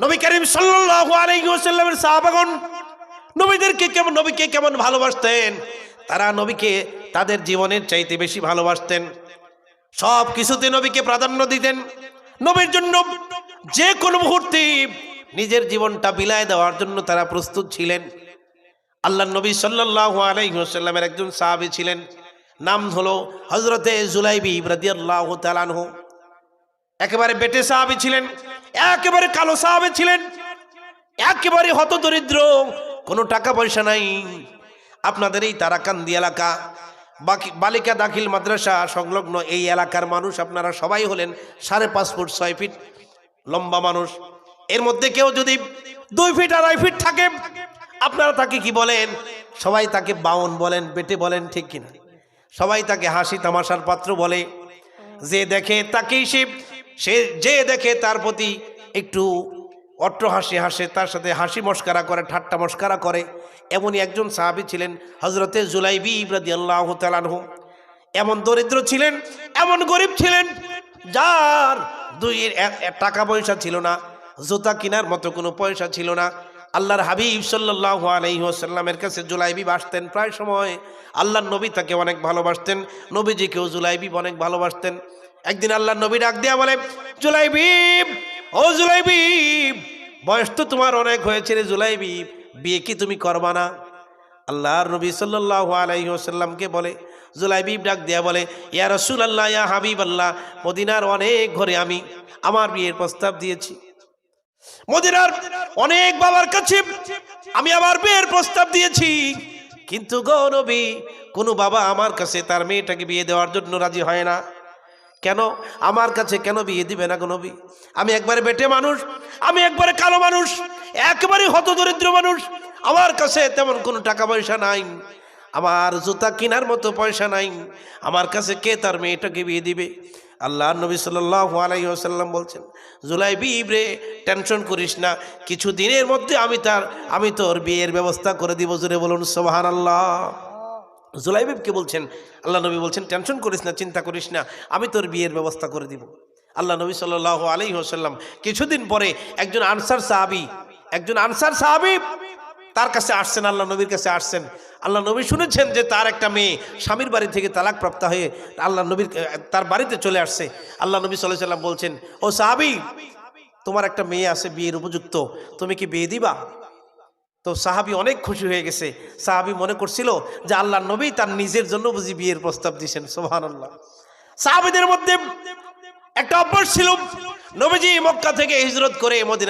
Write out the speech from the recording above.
নবী করিম ওয়াসাল্লামের সাহাবাগণ, নবীদেরকে কেমন, নবীকে কেমন ভালোবাসতেন? তারা নবীকে তাদের জীবনের চাইতে বেশি ভালোবাসতেন। সব কিছুতে নবীকে প্রাধান্য দিতেন। নবীর জন্য যে কোনো মুহূর্তে নিজের জীবনটা বিলায় দেওয়ার জন্য তারা প্রস্তুত ছিলেন। আল্লাহ নবী সাল্লাল্লাহু আলাইহি ওয়াসাল্লামের একজন সাহাবী ছিলেন। নাম হলো হজরতে জুলাইবি রাদিয়াল্লাহু তাআলা আনহু। একেবারে বেটে সাহাবি ছিলেন, একেবারে কালো সাহাবি ছিলেন, একেবারে হত দরিদ্র কোনো টাকা পয়সা নাই। আপনাদের এই তারাকান্দি এলাকা, বাকি বালিকা দাখিল মাদ্রাসা সংলগ্ন এই এলাকার মানুষ আপনারা সবাই হলেন সাড়ে পাঁচ ফুট ছয় ফিট লম্বা মানুষ। এর মধ্যে কেউ যদি দুই ফিট আড়াই ফিট থাকে, আপনারা তাকে কি বলেন? সবাই তাকে বাউন বলেন, বেটে বলেন, ঠিক কিনা? সবাই তাকে হাসি তামাশার পাত্র বলে। যে দেখে তাকেই সে সে যে দেখে তার প্রতি একটু অট্ট হাসি হাসে, তার সাথে হাসি মস্কারা করে, ঠাট্টা মস্কারা করে। এমনই একজন সাহাবি ছিলেন হজরতে জুলাইবি ইব্রাদি আল্লাহ তালানহু এমন দরিদ্র ছিলেন, এমন গরিব ছিলেন, যার দুই টাকা পয়সা ছিল না, জুতা কেনার মতো কোনো পয়সা ছিল না। আল্লাহর হাবিব সাল্লাহ আলহিহাসাল্লামের কাছে জুলাইবি বাসতেন প্রায় সময় আল্লাহর নবী তাকে অনেক ভালোবাসতেন। নবীজিকেও জুলাইবি অনেক ভালোবাসতেন। একদিন আল্লাহ নবী ডাক দেয়া বলে জুলাইবি ও জুলাইবি বয়স তো তোমার অনেক হয়েছে রে জুলাইবি বিয়ে কি তুমি করবা না? আল্লাহর নবী সাল্লাহ আলাইসাল্লামকে বলে জুলাইবিব ডাক দেয়া বলে, ইয়া রসুল আল্লাহ ইয়া হাবিব আল্লাহ মদিনার অনেক ঘরে আমি আমার বিয়ের প্রস্তাব দিয়েছি। মদিনার অনেক বাবার কাছে আমি আমার বিয়ের প্রস্তাব দিয়েছি। কিন্তু গো নবী, কোনো বাবা আমার কাছে তার মেয়েটাকে বিয়ে দেওয়ার জন্য রাজি হয় না। কেন? আমার কাছে কেন বিয়ে দিবে না কোনো নবী? আমি একবারে বেটে মানুষ, আমি একবারে কালো মানুষ, একেবারে হতদরিদ্র মানুষ, আমার কাছে তেমন কোনো টাকা পয়সা নাই, আমার জুতা কেনার মতো পয়সা নাই, আমার কাছে কে তার মেয়েটাকে বিয়ে দিবে? আল্লাহ নবী সাল্লাহ আলাইসাল্লাম বলছেন জুলাই বিবরে টেনশন করিস না, কিছু দিনের মধ্যে আমি তার, আমি তোর বিয়ের ব্যবস্থা করে দিব জুড়ে বলুন সোহান আল্লাহ জুলাইবিবকে বলছেন, আল্লাহ নবী বলছেন, টেনশন করিস না, চিন্তা করিস না, আমি তোর বিয়ের ব্যবস্থা করে দিব। আল্লাহ নবী সাল্লাহ আলী হোসাল্লাম কিছুদিন পরে একজন আনসার সাহাবি, একজন আনসার সাহাবি তার কাছে আসছেন, আল্লাহ নবীর কাছে আসছেন। আল্লাহ নবী শুনেছেন যে তার একটা মেয়ে স্বামীর বাড়ি থেকে তালাক প্রাপ্ত হয়ে আল্লাহ নবীর, তার বাড়িতে চলে আসছে। আল্লাহ নবী সাল্লাহ সাল্লাম বলছেন, ও সাহাবি, তোমার একটা মেয়ে আছে বিয়ের উপযুক্ত, তুমি কি বিয়ে দিবা? তো সাহাবি অনেক খুশি হয়ে গেছে। সাহাবি মনে করছিল যে আল্লাহ নবী তার নিজের জন্য বুঝি বিয়ের প্রস্তাব দিয়েছেন সোহান আল্লাহ সাহাবিদের মধ্যে একটা অভ্যাস ছিল, নবীজি মক্কা থেকে হিজরত করে মদিনা